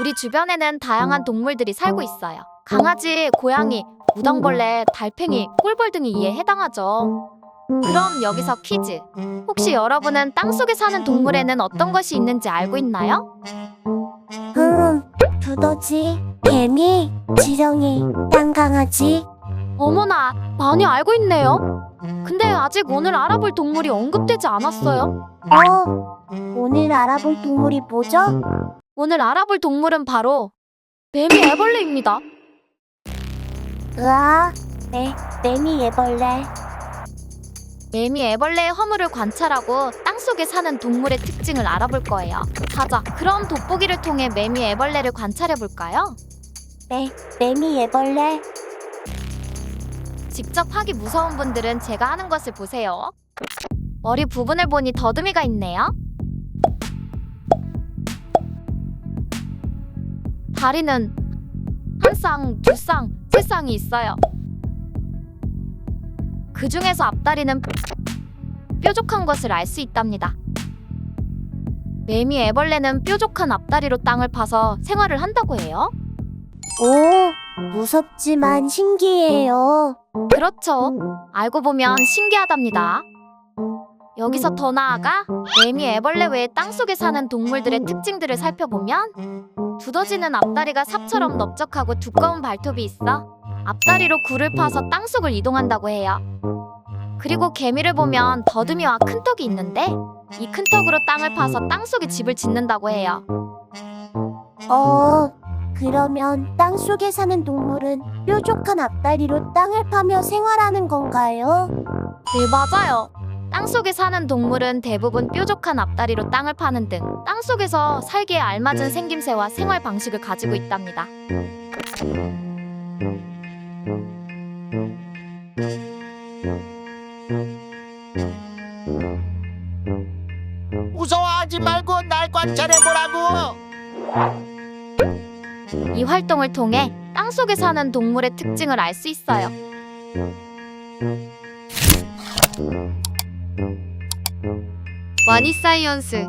우리 주변에는 다양한 동물들이 살고 있어요. 강아지, 고양이, 무당벌레, 달팽이, 꿀벌 등이 이에 해당하죠. 그럼 여기서 퀴즈. 혹시 여러분은 땅속에 사는 동물에는 어떤 것이 있는지 알고 있나요? 음, 두더지, 개미, 지렁이, 땅강아지. 어머나, 많이 알고 있네요. 근데 아직 오늘 알아볼 동물이 언급되지 않았어요. 어, 오늘 알아볼 동물이 뭐죠? 오늘 알아볼 동물은 바로 매미 애벌레입니다. 으아, 네, 매미 애벌레. 매미 애벌레의 허물을 관찰하고 땅속에 사는 동물의 특징을 알아볼 거예요. 가자. 그럼 돋보기를 통해 매미 애벌레를 관찰해 볼까요? 네, 매미 애벌레. 직접 하기 무서운 분들은 제가 하는 것을 보세요. 머리 부분을 보니 더듬이가 있네요. 다리는 한 쌍, 두 쌍, 세 쌍이 있어요. 그 중에서 앞다리는 뾰족한 것을 알 수 있답니다. 매미 애벌레는 뾰족한 앞다리로 땅을 파서 생활을 한다고 해요. 오, 무섭지만 신기해요. 그렇죠. 알고 보면 신기하답니다. 여기서 더 나아가 매미 애벌레 외에 땅속에 사는 동물들의 특징들을 살펴보면 두더지는 앞다리가 삽처럼 넓적하고 두꺼운 발톱이 있어 앞다리로 굴을 파서 땅속을 이동한다고 해요. 그리고 개미를 보면 더듬이와 큰 턱이 있는데 이 큰 턱으로 땅을 파서 땅속에 집을 짓는다고 해요. 어, 그러면 땅 속에 사는 동물은 뾰족한 앞다리로 땅을 파며 생활하는 건가요? 네, 맞아요. 땅속에 사는 동물은 대부분 뾰족한 앞다리로 땅을 파는 등 땅속에서 살기에 알맞은 생김새와 생활 방식을 가지고 있답니다. 무서워하지 말고 날 관찰해보라고 이 활동을 통해 땅속에 사는 동물의 특징을 알 수 있어요. 와니 사이언스